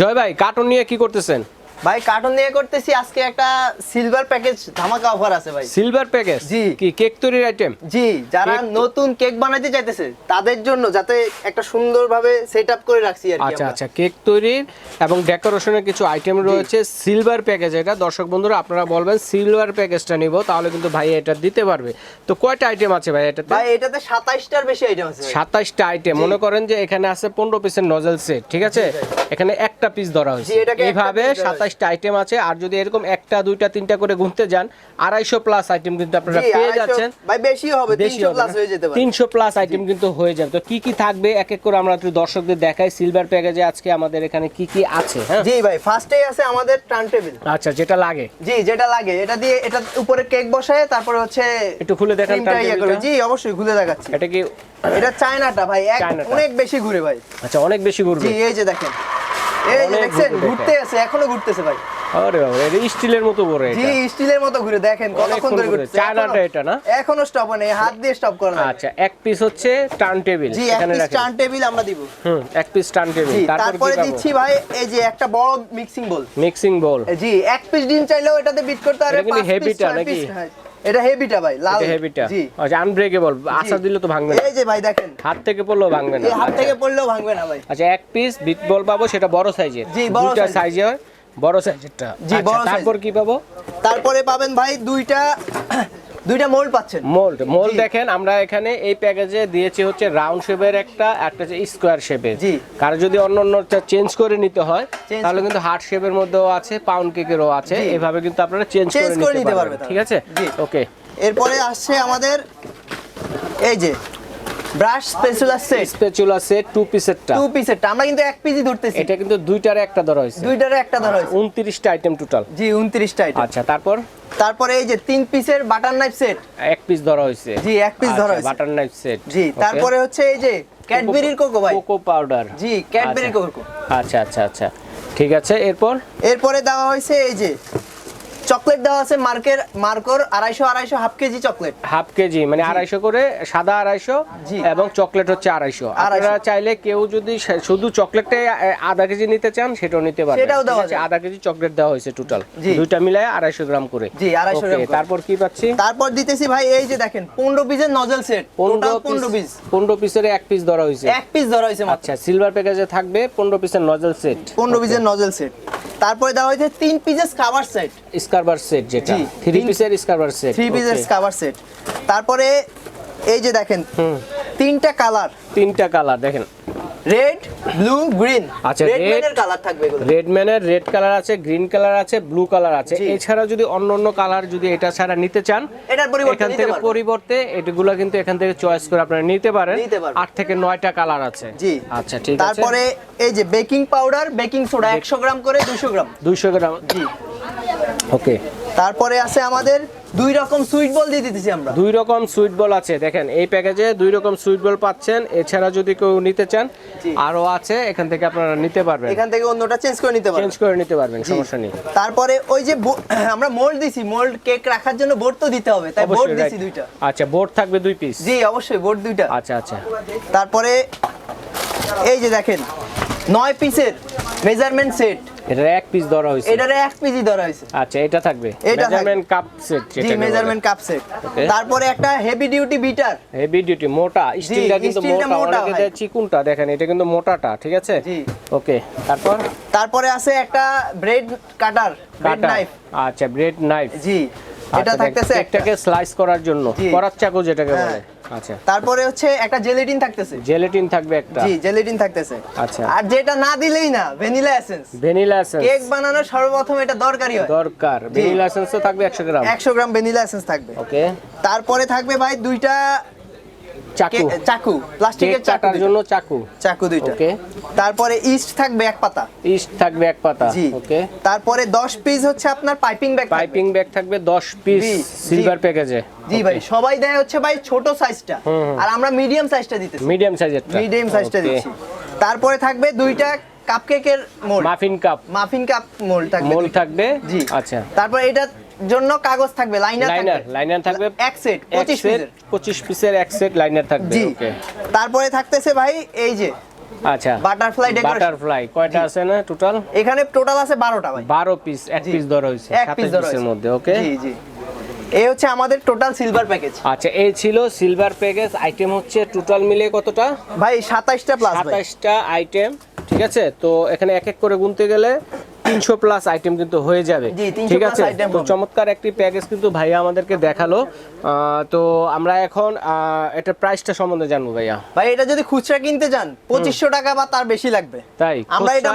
জয় ভাই কার্টুন নিয়ে কি করতেছেন? ভাই কার্টুন দিয়ে করতেছি আজকে একটা সিলভার প্যাকেজ ধামাকা অফার আছে ভাই। সিলভার প্যাকেজ জি। কি কেক তৈরির আইটেম জি যারা নতুন কেক বানাতে চাইতেছে তাদের জন্য যাতে একটা সুন্দরভাবে সেট আপ করে রাখছি আর আচ্ছা আচ্ছা কেক তৈরির এবং ডেকোরেশনের কিছু আইটেম রয়েছে সিলভার প্যাকেজ এটা। দর্শক বন্ধুরা আপনারা বলবেন সিলভার প্যাকেজটা নিব তাহলে কিন্তু ভাই এটা দিতে পারবে। তো কয়টা আইটেম আছে ভাই এটাতে? ভাই এটাতে 27টার বেশি আইটেম আছে। 27টা আইটেম মনে করেন যে এখানে আছে 15 পিসের নজল সেট ঠিক আছে? এখানে একটা পিস ধরা হয়েছে। এইভাবে 27 বাইশটা আইটেম আছে। আর যদি এরকম একটা দুইটা তিনটা করে গুনতে যান আড়াইশো প্লাস আইটেম কিন্তু আপনারা পেয়ে যাচ্ছেন। বেশি হবে তিনশো প্লাস আইটেম কিন্তু হয়ে যাবে। তো কি কি থাকবে? এক এক করে আমরা দর্শকদের দেখাই। সিলভার প্যাকেজে আজকে আমাদের এখানে কি কি আছে হ্যাঁ? জি ভাই ফার্স্টেই আছে আমাদের টার্ন টেবিল আচ্ছা যেটা লাগে। জি যেটা লাগে। এটা দিয়ে এটা উপরে কেক বসায় তারপরে হচ্ছে একটু খুলে দেখান জি অবশ্যই খুলে দেখাচ্ছি। এটা কি এটা চায়নাটা ভাই অনেক বেশি ঘুরে ভাই। আচ্ছা অনেক বেশি ঘুরবে। জি এই যে দেখেন। এই যে দেখছেন ঘুরতে আছে এখনও ঘুরতেছে ভাই। আরে বাবা এটা স্টিলের মতো জি স্টিলের মতো ঘুরে দেখেন কতক্ষণ ধরে ঘুরে। চায়নাটা এখনো- এটা না? এখনও স্টপ হয় নাই হাত দিয়ে স্টপ করে না আচ্ছা এক পিস হচ্ছে টার্ন টেবিল জি এক পিস টার্ন টেবিল আমরা দিব। হুম এক পিস টার্ন টেবিল তারপরে দিচ্ছি ভাই এই যে একটা বড় মিক্সিং বোল মিক্সিং বোল জি এক পিস ডিম চাইলেও এটাতে বিট করতে পারে পাঁচ ছয়? এটা হেভিটা ভাই লাল। হেভিটা। জি। আচ্ছা আনব্রেকেবল আশা দিলে তো ভাঙবে না। এই যে ভাই দেখেন। হাত থেকে পড়লেও ভাঙবে না। হাত। থেকে পড়লেও ভাঙবে না ভাই। আচ্ছা এক পিস বিট বল পাবো সেটা বড় সাইজের জি, বড় সাইজের বড় সাইজেরটা জি, আচ্ছা, বড় তারপর কি পাবো? তারপরে পাবেন ভাই দুইটা দুইটা মোল্ড পাচ্ছেন। মোল্ড মোল্ড দেখেন আমরা এখানে এই প্যাকেজে দিয়েছি হচ্ছে রাউন্ড শেপের একটা একটা হচ্ছে স্কোয়ার শেপের জি। কারও যদি অন্য অন্যটা চেঞ্জ করে নিতে হয় তাহলে কিন্তু হার্ট শেপের মধ্যেও আছে পাউন্ড কেকেরও আছে। এভাবে কিন্তু আপনারা চেঞ্জ করে নিতে পারবেন। ঠিক আছে? জি। ওকে এরপরে আসছে আমাদের এই যে brush spatula set spatula set two. পিসেরটা two. পিসেরটা আমরা কিন্তু এক পিসই ধরতেছি। এটা কিন্তু দুইটারে একটা ধরা হয়েছে। দুইটারে একটা ধরা হয়েছে। উনত্রিশটা আইটেম টোটাল জি উনত্রিশটা আইটেম আচ্ছা তারপর? তারপরে এই যে তিন পিসের বাটার নাইফ সেট এক পিস ধরা হয়েছে। জি, এক piece ধরা হয়েছে। বাটার নাইফ সেট জি তারপরে হচ্ছে এই যে ক্যাডবেরির কোকো ভাই। কোকো পাউডার জি ক্যাডবেরির কোকো আচ্ছা আচ্ছা আচ্ছা। ঠিক আছে এরপর? এরপরে দেওয়া হয়েছে এই যে চকলেট দেওয়া আছে মার্কের মার্কর আড়াইশো আড়াইশো half KG chocolate. Half KG মানে আড়াইশো করে সাদা আড়াইশো এবং চকলেট হচ্ছে আড়াইশো। আড়াইশো। আপনারা চাইলে কেউ যদি শুধু চকলেটটাই আধা কেজি নিতে চান সেটাও নিতে সেটাও দেওয়া আছে? আধা কেজি চকলেট দেওয়া হয়েছে টোটাল দুইটা মিলায় আড়াইশো গ্রাম করে। জি, 250 Okay, গ্রাম তারপর কি পাচ্ছি? তারপর দিতেছি ভাই এই যে দেখেন পনেরো পিসের নজল সেট পনেরো পনেরো পিস পনেরো পিসের এক পিস ধরা হয়েছে। এক পিস ধরা হয়েছে আচ্ছা সিলভার প্যাকেজে থাকবে পনেরো পিসের নজল সেট পনেরো পিসের নজল সেট তারপরে দেওয়া হয়েছে তিন পিসের খাবার সেট স্কারবার সেট যেটা। থ্রি পিসের স্কারবার সেট থ্রি পিসের স্কারবার সেট। তারপরে এই যে দেখেন হুম। তিনটা কালার। তিনটা কালার দেখেন। রেড ব্লু গ্রিন আচ্ছা, রেড ম্যানের কালার থাকবে এগুলো। রেড ম্যানের রেড কালার আছে গ্রিন কালার আছে ব্লু কালার আছে। এছাড়া যদি অন্য অন্য কালার যদি এটা ছাড়া নিতে চান এটার পরিবর্তে এখান থেকে পরিবর্তে এগুলো কিন্তু এখান থেকে চয়েস করে আপনারা নিতে পারেন। আট থেকে নয়টা কালার আছে। জি। আচ্ছা ঠিক আছে। তারপরে এই যে বেকিং পাউডার বেকিং সোডা একশো গ্রাম করে দুশো গ্রাম। দুইশো গ্রাম। জি। ওকে তারপরে আছে আমাদের দুই রকম সুইট বল দিয়ে দিতেছি আমরা। দুই রকম সুইট বল আছে। দেখেন এই প্যাকেজে দুই রকম সুইট বল পাচ্ছেন। এছাড়া যদি কেউ নিতে চান। আরও আছে। এখান থেকে আপনারা নিতে পারবেন। এখান থেকে অন্যটা চেঞ্জ করে নিতে পারবেন। চেঞ্জ করে নিতে পারবেন সমস্যা নেই। তারপরে ওই যে আমরা মোল্ড দিছি। মোল্ড কেক রাখার জন্য বোর্ড তো দিতে হবে। তাই বোর্ড দিছি দুইটা। আচ্ছা বোর্ড থাকবে দুই পিস জি অবশ্যই বোর্ড দুইটা। আচ্ছা আচ্ছা। তারপরে এই যে দেখেন নয় পিসের মেজারমেন্ট সেট এটা এক পিস ধরা হয়েছে। এটারে এক পিসই ধরা হয়েছে। আচ্ছা এটা থাকবে। এটা মেজারমেন্ট কাপ সেট জি মেজারমেন্ট কাপ সেট তারপরে একটা heavy duty beater heavy duty মোটা। স্টিলটা কিন্তু মোটা। অনেকে চিকুনটা দেখেন এটা কিন্তু মোটাটা ঠিক আছে? জি। ওকে তারপর? তারপরে আছে একটা ব্রেড কাটার ব্রেড নাইফ আচ্ছা ব্রেড নাইফ জি এটা থাকতেছে একটাকে স্লাইস করার জন্য। করার চাকু যেটাকে হ্যাঁ। বলে। আচ্ছা। তারপরে হচ্ছে একটা জেলেটিন থাকতেছে। জেলেটিন থাকবে একটা। জি জেলেটিন থাকতেছে। আচ্ছা। আর যেটা না দিলেই না vanilla essence vanilla essence cake বানানোর সর্বপ্রথম এটা দরকারি হয়। দরকার। ভ্যানিলা এসেন্সও থাকবে 100 গ্রাম। একশো গ্রাম ভ্যানিলা এসেন্স থাকবে। ওকে তারপরে থাকবে ভাই দুইটা চাকু। চাকু প্লাস্টিকের চাকু কাটার দুইটা। জন্য চাকু? চাকু দুইটা। ওকে। তারপরে ইস্ট থাকবে এক পাতা। ইস্ট থাকবে এক পাতা জি। ওকে। তারপরে 10 পিস হচ্ছে আপনার পাইপিং ব্যাগ পাইপিং ব্যাগ থাকবে 10 পিস সিলভার প্যাকেজে জি ভাই সবাই দেয় হচ্ছে ভাই ছোট সাইজটা। আর আমরা মিডিয়াম সাইজটা দিতেছি। মিডিয়াম সাইজেরটা মিডিয়াম সাইজটা দিচ্ছি। তারপরে থাকবে দুইটা কাপকেকের mould muffin cup muffin cup mould থাকবে মোল দুইটা। থাকবে। জি। আচ্ছা। তারপর এটার জন্য কাগজ থাকবে লাইনার লাইনার লাইনার থাকবে। এক সেট এক 25 পিসের 25 পিসের এক সেট লাইনার থাকবে ওকে তারপরে থাকতেছে ভাই এই যে আচ্ছা বাটারফ্লাই ডেকোরেশন বাটারফ্লাই কয়টা আছে না টোটাল এখানে টোটাল আছে বারোটা ভাই। বারো পিস এক পিস ধরা সাতাশ ধরা পিসের মধ্যে ওকে জি জি। এই হচ্ছে আমাদের টোটাল সিলভার প্যাকেজ আচ্ছা এই ছিল সিলভার প্যাকেজ আইটেম হচ্ছে টোটাল মিলে কতটা? ভাই সাতাইশটা প্লাস ভাই। সাতাশটা আইটেম ঠিক আছে? তো এখানে এক এক করে গুনতে গেলে তিনশো প্লাস আইটেম কিন্তু হয়ে যাবে। ঠিক আছে? তো চমৎকার একটি প্যাকেজ কিন্তু ভাইয়া আমাদেরকে দেখাল। তো আমরা এখন এটা প্রাইসটা সম্বন্ধে জানব ভাইয়া। ভাই এটা যদি খুচরা কিনতে যান পঁচিশশো টাকা বা তার বেশি লাগবে। তাই? আমরা এটা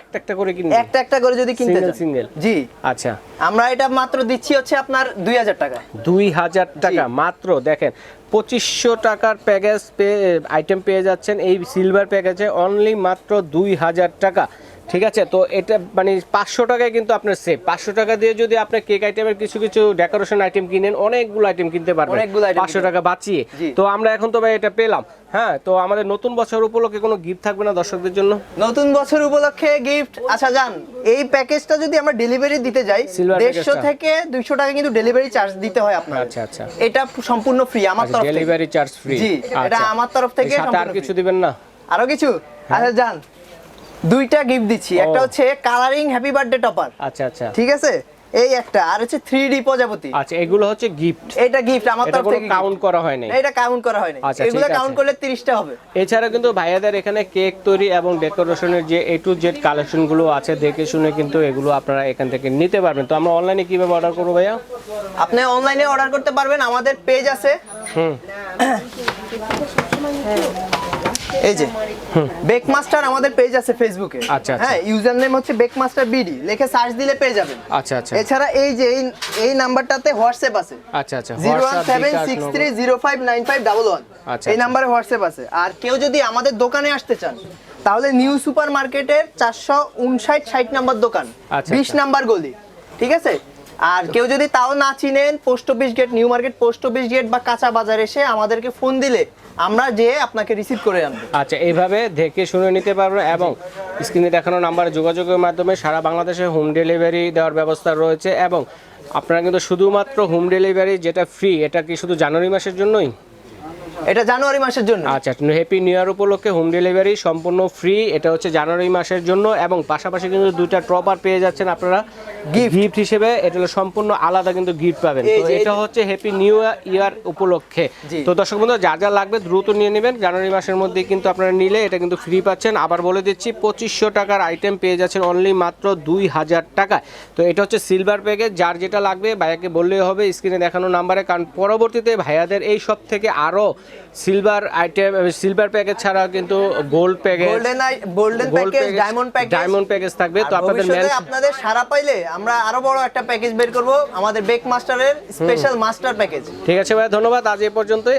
একটা একটা করে কিনবো। একটা একটা করে যদি কিনতে যান single। জি। আচ্ছা। আমরা এটা মাত্র দিচ্ছি হচ্ছে আপনার দুই হাজার টাকা। দুই হাজার টাকা। মাত্র দেখেন পঁচিশশো টাকার প্যাকেজ পেয়ে আইটেম পেয়ে যাচ্ছেন। এই সিলভার প্যাকেজে অনলি মাত্র দুই হাজার টাকা। ঠিক আছে? তো এটা মানে পাঁচশো টাকায় কিন্তু আপনার সেভ পাঁচশো টাকা দিয়ে যদি আপনি কেক আইটেমের কিছু কিছু ডেকোরেশন আইটেম কিনেন অনেকগুলো আইটেম কিনতে পারবেন। পাঁচশো টাকা বাঁচিয়ে। তো আমরা এখন তো ভাই এটা পেলাম। হ্যাঁ তো আমাদের নতুন বছর উপলক্ষে কোনো গিফট থাকবে না দর্শকদের জন্য? নতুন বছর উপলক্ষে গিফট আচ্ছা যান এই প্যাকেজটা যদি আমরা ডেলিভারি দিতে যাই দেড়শো থেকে দুইশো টাকা কিন্তু ডেলিভারি চার্জ দিতে হয় আপনার আচ্ছা আচ্ছা। এটা সম্পূর্ণ ফ্রি আমার তরফ থেকে। ডেলিভারি চার্জ ফ্রি জি, এটা আমার তরফ থেকে আর কিছু দিবেন না? আরও কিছু? আচ্ছা যান দুইটা গিফট দিচ্ছি। একটা হচ্ছে কালারিং হ্যাপি বার্থডে টপার আচ্ছা আচ্ছা। ঠিক আছে? এই একটা। আর হচ্ছে থ্রি ডি প্রজাপতি। আচ্ছা এগুলো হচ্ছে গিফট এটা গিফট আমার তরফ থেকে কাউন্ট করা হয় নাই এটা কাউন্ট করা হয়নি। আচ্ছা, এগুলো কাউন্ট করলে 30টা হবে। এছাড়া কিন্তু ভাইয়াদের এখানে কেক তৈরি এবং ডেকোরেশনের যে এ টু জেড কালেকশনগুলো আছে দেখে শুনে কিন্তু এগুলো আপনারা এখান থেকে নিতে পারবেন। তো আমরা অনলাইনে কীভাবে অর্ডার করব ভাইয়া? আপনি অনলাইনে অর্ডার করতে পারবেন। আমাদের পেজ আছে। হুম। এই যে বেক মাস্টার আমাদের পেজ আছে ফেসবুকে আচ্ছা, আচ্ছা। হ্যাঁ ইউজার নেম হচ্ছে বেক মাস্টার বিডি লিখে সার্চ দিলে পেয়ে যাবেন। আচ্ছা আচ্ছা। এছাড়া এই যে এই এই নাম্বারটাতে হোয়াটসঅ্যাপ আছে। আচ্ছা আচ্ছা zero one WhatsApp, seven bKash, six Nagad. Three zero five nine five double one আচ্ছা, এই আচ্ছা। নাম্বারে হোয়াটসঅ্যাপ আছে। আর কেউ যদি আমাদের দোকানে আসতে চান তাহলে নিউ সুপার মার্কেটের চারশো উনষাট ষাট নাম্বার দোকান। আচ্ছা, বিশ আচ্ছা। নাম্বার গলি। ঠিক আছে? আর কেউ যদি তাও না চিনেন post office gate new market post office gate বা কাঁচা বাজার এসে আমাদেরকে ফোন দিলে আমরা যে আপনাকে রিসিভ করে আনব। আচ্ছা এইভাবে দেখে শুনে নিতে পারবেন এবং স্ক্রিনে দেখানো নাম্বার যোগাযোগের মাধ্যমে সারা বাংলাদেশে হোম ডেলিভারি দেওয়ার ব্যবস্থা রয়েছে এবং আপনারা কিন্তু শুধুমাত্র হোম ডেলিভারি যেটা ফ্রি এটা কি শুধু জানুয়ারি মাসের জন্যই? এটা জানুয়ারি মাসের জন্য। আচ্ছা হ্যাপি নিউ ইয়ার উপলক্ষে হোম ডেলিভারি সম্পূর্ণ ফ্রি এটা হচ্ছে জানুয়ারি মাসের জন্য এবং পাশাপাশি কিন্তু দুইটা ট্রপার পেয়ে যাচ্ছেন আপনারা. গিফট হিসেবে এটা হলো সম্পূর্ণ আলাদা কিন্তু গিফট পাবেন। তো এটা হচ্ছে হ্যাপি নিউ ইয়ার উপলক্ষে। তো দর্শক বন্ধু যা যা লাগবে দ্রুত নিয়ে নেবেন। জানুয়ারি মাসের মধ্যে কিন্তু আপনারা নিলে এটা কিন্তু ফ্রি পাচ্ছেন। আবার বলে দিচ্ছি পঁচিশশো টাকার আইটেম পেয়ে যাচ্ছেন অনলি মাত্র দুই হাজার টাকা তো এটা হচ্ছে সিলভার প্যাকেজ যার যেটা লাগবে ভাইয়াকে বললেই হবে স্ক্রিনে দেখানো নাম্বারে কারণ পরবর্তীতে ভাইয়াদের এই সব থেকে আরও সিলভার আইটেম সিলভার প্যাকেজ ছাড়াও কিন্তু gold package golden golden package diamond package diamond package থাকবে। তো আপনাদের আপনাদের সারা পাইলে আমরা আরও বড় একটা প্যাকেজ বের করব আমাদের বেক মাস্টারের স্পেশাল মাস্টার প্যাকেজ ঠিক আছে ভাই ধন্যবাদ। আজ এই পর্যন্তই।